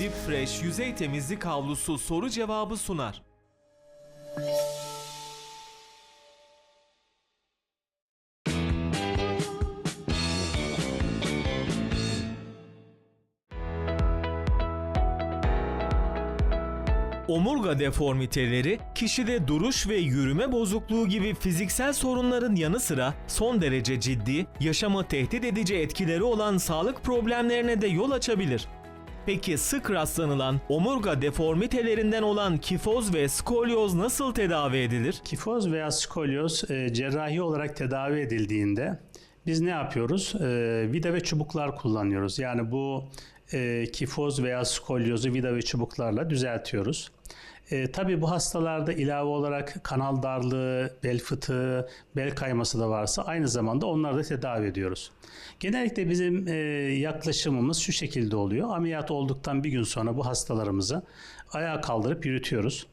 Deep Fresh yüzey temizlik havlusu soru cevabı sunar. Omurga deformiteleri, kişide duruş ve yürüme bozukluğu gibi fiziksel sorunların yanı sıra son derece ciddi, yaşamı tehdit edici etkileri olan sağlık problemlerine de yol açabilir. Peki sık rastlanılan omurga deformitelerinden olan kifoz ve skolyoz nasıl tedavi edilir? Kifoz veya skolyoz e, cerrahi olarak tedavi edildiğinde biz ne yapıyoruz? E, vida ve çubuklar kullanıyoruz. Yani bu e, kifoz veya skolyozu vida ve çubuklarla düzeltiyoruz. E, tabii bu hastalarda ilave olarak kanal darlığı, bel fıtığı, bel kayması da varsa aynı zamanda onları da tedavi ediyoruz. Genellikle bizim e, yaklaşımımız şu şekilde oluyor. Ameliyat olduktan bir gün sonra bu hastalarımızı ayağa kaldırıp yürütüyoruz.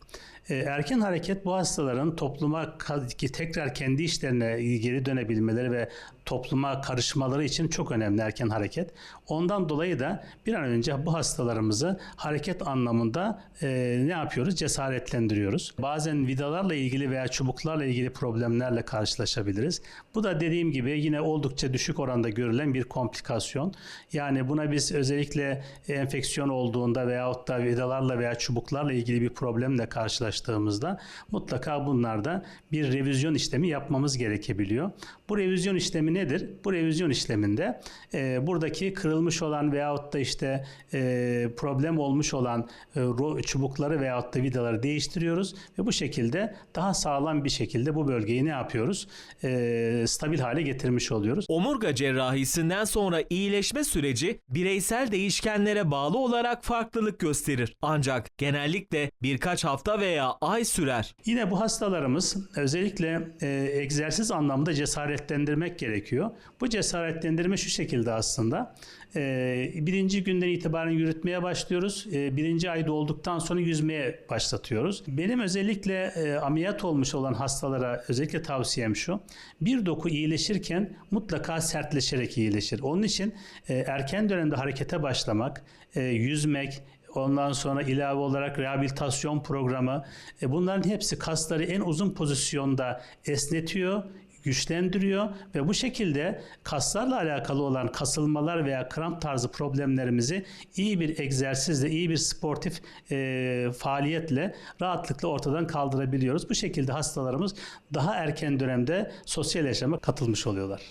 E, Erken hareket bu hastaların topluma ki tekrar kendi işlerine geri dönebilmeleri ve topluma karışmaları için çok önemli erken hareket. Ondan dolayı da bir an önce bu hastalarımızı hareket anlamında e, ne yapıyoruz? Cesaretlendiriyoruz. Bazen vidalarla ilgili veya çubuklarla ilgili problemlerle karşılaşabiliriz. Bu da dediğim gibi yine oldukça düşük oranda görülen bir komplikasyon. Yani buna biz özellikle enfeksiyon olduğunda veyahut da vidalarla veya çubuklarla ilgili bir problemle karşılaştığımızda mutlaka bunlarda bir revizyon işlemi yapmamız gerekebiliyor. Bu revizyon işlemi nedir? Bu revizyon işleminde e, buradaki kırılmış olan veyahut da işte e, problem olmuş olan e, çubukları veyahut da vidaları değiştiriyoruz ve bu şekilde daha sağlam bir şekilde bu bölgeyi ne yapıyoruz? E, stabil hale getirmiş oluyoruz. Omurga cerrahisinden sonra iyileşme süreci bireysel değişkenlere bağlı olarak farklılık gösterir. Ancak genellikle birkaç hafta veya ay sürer. Yine bu hastalarımız özellikle e, egzersiz anlamda cesaretlendirmek gerekiyor. Bu cesaretlendirme şu şekilde aslında. E, birinci günden itibaren yürütmeye başlıyoruz. E, birinci ay dolduktan sonra yüzmeye başlatıyoruz. Benim özellikle e, ameliyat olmuş olan hastalara özellikle tavsiyem şu. Bir doku iyileşirken mutlaka sertleşerek iyileşir. Onun için e, erken dönemde harekete başlamak, e, yüzmek, Ondan sonra ilave olarak rehabilitasyon programı. E, bunların hepsi kasları en uzun pozisyonda esnetiyor, güçlendiriyor ve bu şekilde kaslarla alakalı olan kasılmalar veya kramp tarzı problemlerimizi iyi bir egzersizle, iyi bir sportif e, faaliyetle rahatlıkla ortadan kaldırabiliyoruz. Bu şekilde hastalarımız daha erken dönemde sosyal yaşama katılmış oluyorlar.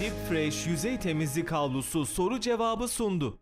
Deep Fresh yüzey temizlik havlusu soru cevabı sundu.